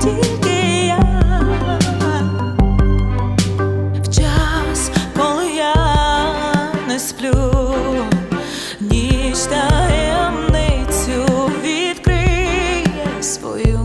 тільки я в час, коли я не сплю, ніч таємницю відкриє свою.